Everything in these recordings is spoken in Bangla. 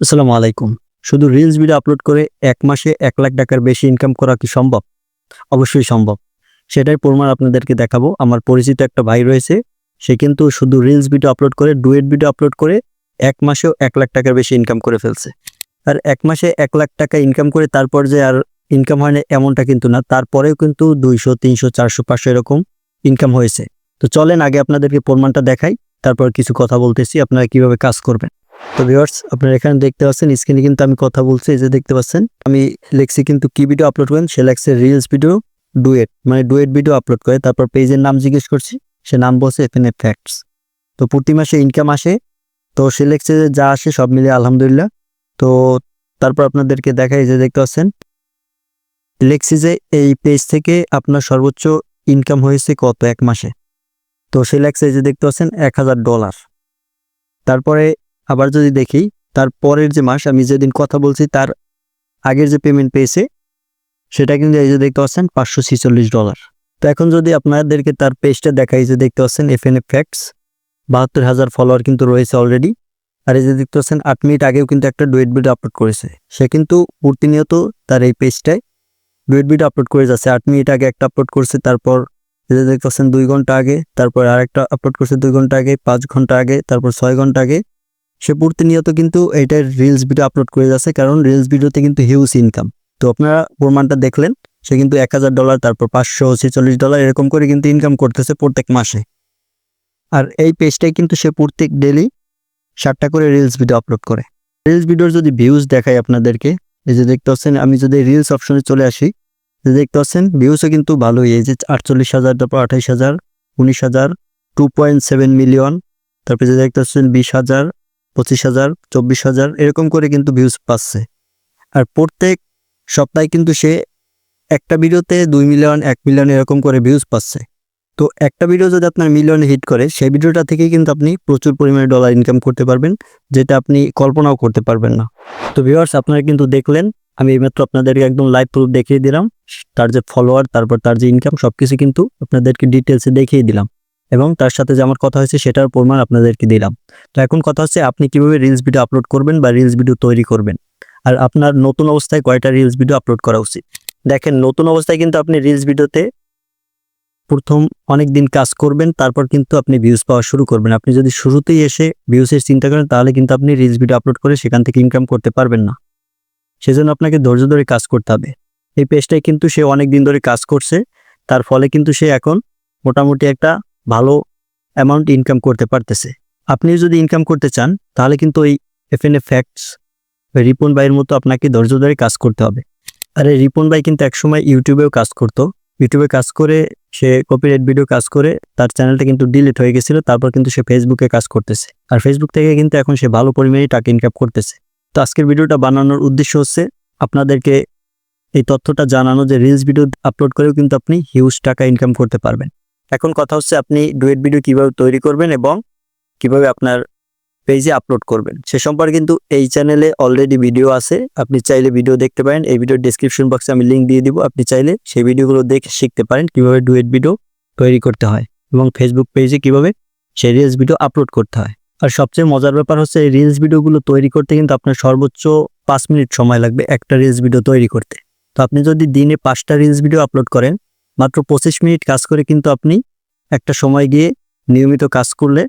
আসসালামু আলাইকুম। শুধু রিলস ভিডিও আপলোড করে এক মাসে এক লাখ টাকার বেশি ইনকাম করা কি সম্ভব? অবশ্যই সম্ভব। সেটাই প্রমাণ আপনাদেরকে দেখাবো। আমার পরিচিত একটা ভাই রয়েছে, সে কিন্তু শুধু রিলস ভিডিও আপলোড করে ডুয়েট ভিডিও আপলোড করে এক মাসেও এক লাখ টাকার বেশি ইনকাম করে ফেলছে। আর এক মাসে এক লাখ টাকা ইনকাম করে তারপর যে আর ইনকাম হয় না এমনটা কিন্তু না, তারপরেও কিন্তু দুইশো, তিনশো, চারশো, পাঁচশো এরকম ইনকাম হয়েছে। তো চলেন আগে আপনাদেরকে প্রমাণটা দেখাই, তারপর কিছু কথা বলতেছি, আপনারা কীভাবে কাজ করবেন। তো ভিউয়ার্স, আপনারা এখানে দেখতে পাচ্ছেন স্ক্রিনে কিন্তু আমি কথা বলছি, এই যে দেখতে পাচ্ছেন, আমি লেখছি কিন্তু কি ভিডিও আপলোড করেন, সে লেখছে রিলস ভিডিও ডুয়েট মানে ডুয়েট ভিডিও আপলোড করে, তারপর পেজের নাম জিজ্ঞেস করছি, সে নাম বলছে এফ এন ফ্যাক্টস তো প্রতি মাসে ইনকাম আসে, তো সে লেখছে যে আসে সব মিলিয়ে আলহামদুলিল্লাহ, তো তারপর আপনাদেরকে দেখাই যে দেখতে পাচ্ছেন, লেখছি যে এই পেজ থেকে আপনার সর্বোচ্চ ইনকাম হয়েছে কত এক মাসে, তো সে লেখছে যে দেখতে পাচ্ছেন, এক হাজার ডলার তারপরে আবার যদি দেখি, তার পরের যে মাস, আমি যেদিন কথা বলছি, তার আগের যে পেমেন্ট পেয়েছে, সেটা কিন্তু এই যে দেখতে পাচ্ছেন, পাঁচশো ছিচল্লিশ ডলার তো এখন যদি আপনাদেরকে তার পেজটা দেখাই যে দেখতে পাচ্ছেন এফ এন এফ ফ্যাক্টস বাহাত্তর হাজার ফলোয়ার কিন্তু রয়েছে অলরেডি আর এই যে দেখতে পাচ্ছেন, আট মিনিট আগেও কিন্তু একটা ডুয়েট ভিডিও আপলোড করেছে। সে কিন্তু প্রতিনিয়ত তার এই পেজটায় ডুয়েট ভিডিও আপলোড করে যাচ্ছে। আট মিনিট আগে একটা আপলোড করছে, তারপর যে দেখতে পাচ্ছেন, দুই ঘণ্টা আগে, তারপর আরেকটা আপলোড করছে, দুই ঘণ্টা আগে, পাঁচ ঘণ্টা আগে, তারপর ছয় ঘণ্টা আগে। সে প্রতিনিয়ত কিন্তু এইটার রিলস ভিডিও আপলোড করে যাচ্ছে, কারণ রিলস ভিডিওতে কিন্তু হিউজ ইনকাম তো আপনারা প্রমাণটা দেখলেন, সে কিন্তু এক হাজার ডলার তারপর পাঁচশো ছেচল্লিশ ডলার এরকম করে কিন্তু ইনকাম করতেছে প্রত্যেক মাসে। আর এই পেজটাই কিন্তু সে প্রত্যেক ডেলি ষাটটা করে রিলস ভিডিও আপলোড করে। রিলস ভিডিওর যদি ভিউজ দেখাই আপনাদেরকে, এই যে দেখতে পাচ্ছেন, আমি যদি রিলস অপশনে চলে আসি যে দেখতে পাচ্ছেন ভিউজও কিন্তু ভালোই, এই যে আটচল্লিশ হাজার, তারপর আঠাইশ হাজার, উনিশ হাজার টু পয়েন্ট সেভেন মিলিয়ন তারপরে যে দেখতে পাচ্ছেন, বিশ হাজার পঁচিশ হাজার, চব্বিশ হাজার, এরকম করে কিন্তু ভিউজ পাচ্ছে। আর প্রত্যেক সপ্তাহে কিন্তু সে একটা ভিডিওতে দুই মিলিয়ন এক মিলিয়ন এরকম করে ভিউজ পাচ্ছে। তো একটা ভিডিও যদি আপনার মিলিয়নে হিট করে, সেই ভিডিওটা থেকেই কিন্তু আপনি প্রচুর পরিমাণে ডলার ইনকাম করতে পারবেন, যেটা আপনি কল্পনাও করতে পারবেন না। তো ভিউয়ার্স আপনারা কিন্তু দেখলেন, আমি এইমাত্র আপনাদেরকে একদম লাইভ প্রুফ দেখিয়ে দিলাম। তার যে ফলোয়ার তারপর তার যে ইনকাম সব কিছু কিন্তু আপনাদেরকে ডিটেলসে দেখিয়ে দিলাম। এবং তার সাথে যে আমার কথা হয়েছে সেটার প্রমাণ আপনাদেরকে দিলাম। তো এখন কথা হচ্ছে আপনি কীভাবে রিলস ভিডিও আপলোড করবেন বা রিলস ভিডিও তৈরি করবেন। আর আপনার নতুন অবস্থায় কয়টা রিলস ভিডিও আপলোড করা উচিত? দেখেন, নতুন অবস্থায় কিন্তু আপনি রিলস ভিডিওতে প্রথম অনেক দিন কাজ করবেন, তারপর কিন্তু আপনি ভিউজ পাওয়া শুরু করবেন। আপনি যদি শুরুতেই এসে ভিউসের চিন্তা করেন, তাহলে কিন্তু আপনি রিলস ভিডিও আপলোড করে সেখান থেকে ইনকাম করতে পারবেন না। সেজন্য আপনাকে ধৈর্য ধরে কাজ করতে হবে। এই পেজটায় কিন্তু সে অনেক দিন ধরে কাজ করছে, তার ফলে কিন্তু সে এখন মোটামুটি একটা ভালো অ্যামাউন্ট ইনকাম করতে পারতেছে। আপনি যদি ইনকাম করতে চান, তাহলে কিন্তু ওই F N A facts Ripon ভাইয়ের মতো আপনাকে ধৈর্য ধরে কাজ করতে হবে। আর এই রিপন ভাই কিন্তু একসময় ইউটিউবেও কাজ করতো। ইউটিউবে কাজ করে, সে কপিরাইট ভিডিও কাজ করে, তার চ্যানেলটা কিন্তু ডিলিট হয়ে গেছিল, তারপর কিন্তু সে ফেসবুকে কাজ করতেছে। আর ফেসবুক থেকে কিন্তু এখন সে ভালো পরিমাণে টাকা ইনকাম করতেছে। তো আজকের ভিডিওটা বানানোর উদ্দেশ্য হচ্ছে, আপনাদেরকে এই তথ্যটা জানানো যে রিলস ভিডিও আপলোড করেও কিন্তু আপনি হিউজ টাকা ইনকাম করতে পারবেন। এখন কথা হচ্ছে আপনি ডুয়েট ভিডিও কীভাবে তৈরি করবেন এবং কীভাবে আপনার পেজে আপলোড করবেন। সে সম্পর্কে কিন্তু এই চ্যানেলে অলরেডি ভিডিও আছে। আপনি চাইলে ভিডিও দেখতে পারেন। এই ভিডিওর ডিসক্রিপশন বক্সে আমি লিঙ্ক দিয়ে দিব। আপনি চাইলে সেই ভিডিওগুলো দেখে শিখতে পারেন কীভাবে ডুয়েট ভিডিও তৈরি করতে হয় এবং ফেসবুক পেজে কীভাবে সেই রিলস ভিডিও আপলোড করতে হয়। আর সবচেয়ে মজার ব্যাপার হচ্ছে এই রিলস ভিডিওগুলো তৈরি করতে কিন্তু আপনার সর্বোচ্চ পাঁচ মিনিট সময় লাগবে একটা রিলস ভিডিও তৈরি করতে। তো আপনি যদি দিনে পাঁচটা রিলস ভিডিও আপলোড করেন মাত্র পঁচিশ মিনিট কাজ করে কিন্তু আপনি একটা সময় গিয়ে নিয়মিত কাজ করলে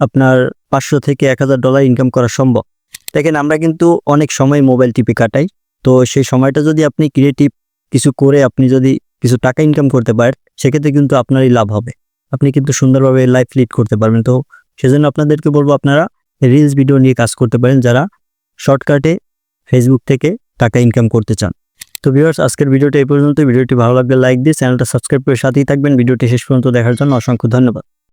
আপনার পাঁচশো থেকে এক হাজার ডলার ইনকাম করা সম্ভব। দেখেন, আমরা কিন্তু অনেক সময় মোবাইল টিপে কাটাই। তো সেই সময়টা যদি আপনি ক্রিয়েটিভ কিছু করে আপনি যদি কিছু টাকা ইনকাম করতে পারেন, সেক্ষেত্রে কিন্তু আপনারই লাভ হবে। আপনি কিন্তু সুন্দরভাবে লাইফ লিড করতে পারবেন। তো সেজন্য আপনাদেরকে বলব, আপনারা রিলস ভিডিও নিয়ে কাজ করতে পারেন যারা শর্টকাটে ফেসবুক থেকে টাকা ইনকাম করতে চান। তো ভিউয়ার্স আজকের ভিডিওটা এই পর্যন্ত ভিডিওটি ভালো লাগলে লাইক দিয়ে চ্যানেলটা সাবস্ক্রাইব করে সাথেই থাকবেন। ভিডিওটি শেষ পর্যন্ত দেখার জন্য অসংখ্য ধন্যবাদ।